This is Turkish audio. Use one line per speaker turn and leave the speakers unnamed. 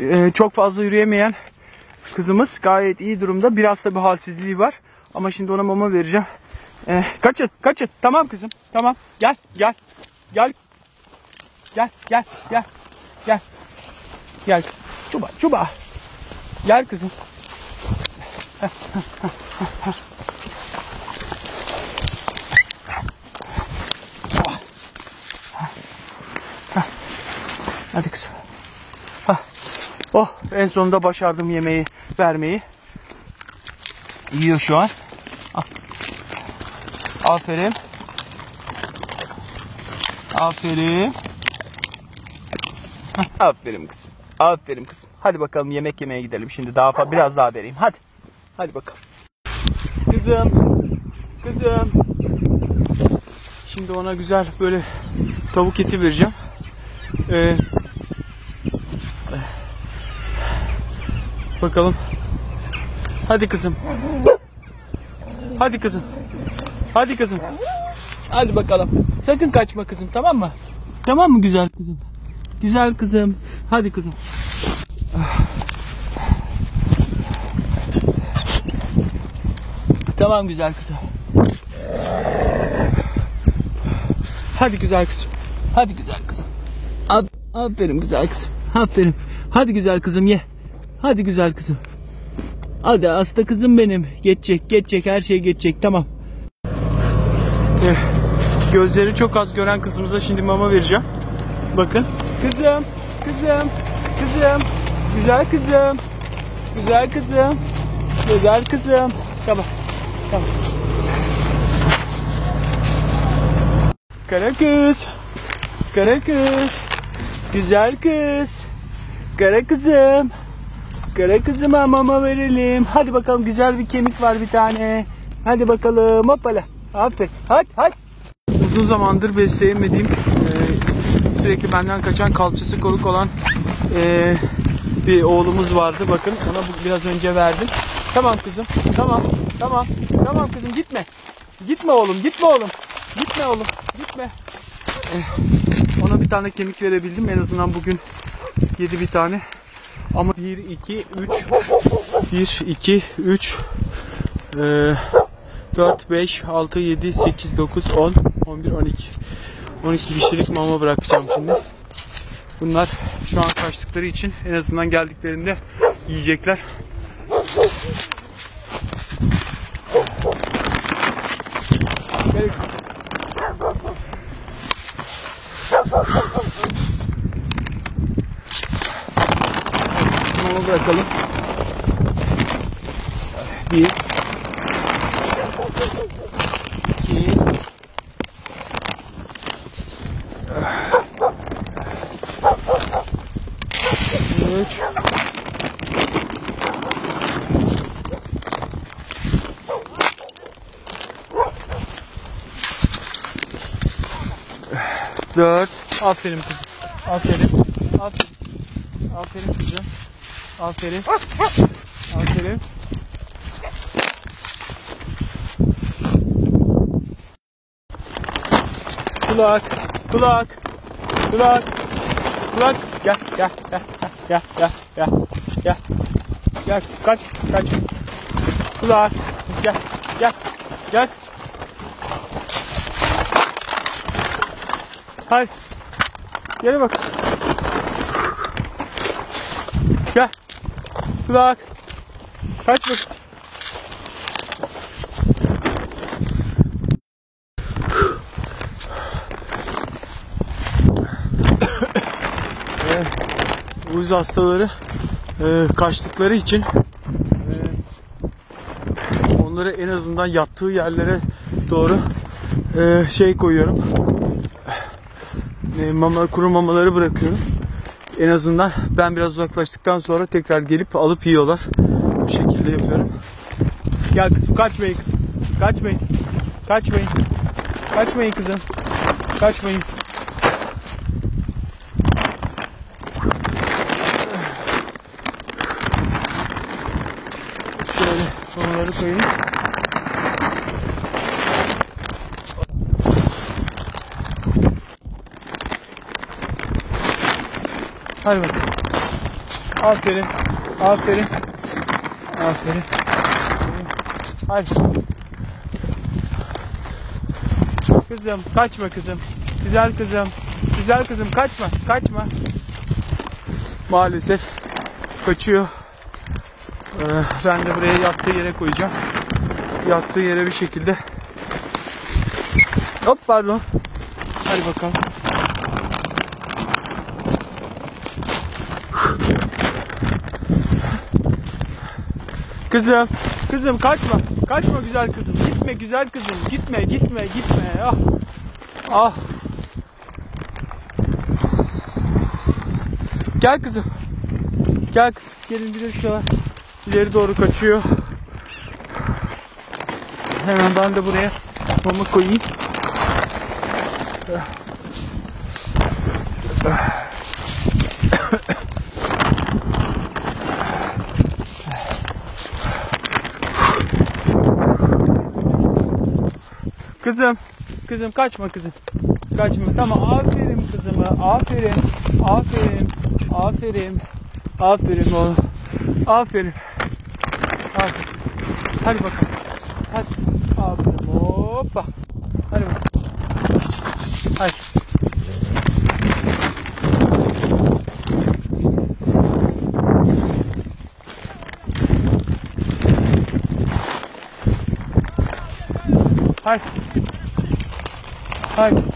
e, çok fazla yürüyemeyen kızımız gayet iyi durumda. Biraz da bir halsizliği var. Ama şimdi ona mama vereceğim. E, kaçın, kaçın. Tamam kızım. Tamam. Gel, gel. Gel. Gel, gel, gel. Gel. Gel. Çuba, çuba. Gel kızım. Hadi kızım. Oh en sonunda başardım yemeği vermeyi. Yiyor şu an. Al. Aferin. Aferin. Aferin kızım. Aferin kızım. Hadi bakalım yemek yemeye gidelim. Şimdi daha fa- biraz daha vereyim. Hadi. Hadi bakalım. Kızım. Kızım. Şimdi ona güzel böyle tavuk eti vereceğim. Ee, bakalım. Hadi kızım. Hadi kızım. Hadi kızım. Hadi bakalım. Sakın kaçma kızım tamam mı? Tamam mı güzel kızım? Güzel kızım. Hadi kızım. Tamam güzel kızım. Hadi güzel kızım. Hadi güzel kızım. Aferin güzel kızım. Aferin. Hadi güzel kızım ye. Hadi güzel kızım. Hadi hasta kızım benim. Geçecek, geçecek. Her şey geçecek. Tamam. Eh, Gözleri çok az gören kızımıza şimdi mama vereceğim. Bakın. Kızım, kızım, kızım. Güzel kızım. Güzel kızım. Güzel kızım. Tamam. Tamam. Kara kız. Kara kız. Güzel kız. Kara kızım. Kara kızıma mama verelim. Hadi bakalım güzel bir kemik var bir tane. Hadi bakalım hoppala. Aferin. Hadi hadi. Uzun zamandır besleyemediğim e, sürekli benden kaçan kalçası koruk olan e, bir oğlumuz vardı. Bakın ona biraz önce verdim. Tamam kızım. Tamam. Tamam. Tamam kızım gitme. Gitme oğlum. Gitme oğlum. Gitme oğlum. Gitme. Eh, ona bir tane kemik verebildim. En azından bugün yedi bir tane. Ama 1, 2, 3 1, 2, 3 4, 5, 6, 7, 8, 9, 10, 11, 12 12 kişilik mama bırakacağım şimdi. Bunlar şu an kaçtıkları için en azından geldiklerinde yiyecekler. Gel kızım. Mama bırakalım. Bir. İki. Üç. Dört. Aferin kızım. Aferin. Aferin. Aferin kızım. Aferin. Aferin. Kulak. Kulak. Kulak. Kulak. Gel gel gel gel gel gel gel. Gel kaç kaç. Kulak. Gel gel. Gel. Hayır. Geri bak. Gel. Kulak. Kaç bak. Evet, Uyuz hastaları e, kaçtıkları için e, onları en azından yattığı yerlere doğru e, şey koyuyorum. E, mama, kuru mamaları bırakıyorum. En azından ben biraz uzaklaştıktan sonra tekrar gelip alıp yiyorlar. Bu şekilde yapıyorum. Gel kızım kaçmayın kızım. Kaçmayın. Kaçmayın. Kaçmayın kızım. Kaçmayın. Şöyle onları koyayım. Hadi bakalım. Aferin. Aferin. Aferin. Hadi. Kızım kaçma kızım. Güzel kızım. Güzel kızım kaçma. Kaçma. Maalesef kaçıyor. Ee, ben de buraya yattığı yere koyacağım. Yattığı yere bir şekilde. Hop pardon. Hadi bakalım. Kızım, kızım kaçma. Kaçma güzel kızım. Gitme güzel kızım. Gitme, gitme, gitme. Ah. Ah. Gel kızım. Gel kızım. Gelin bir de şöyle ileri doğru kaçıyor. Hemen ben de buraya mama koyayım. Kızım, kızım kaçma kızım. Kaçma. Tamam aferin kızıma. Aferin. Aferin. Aferin. Aferin oğlum. Aferin. Aferin. Hadi bakalım. Hadi. Aferin. Hoppa. Hadi bakalım. Hadi. Hadi. Hadi.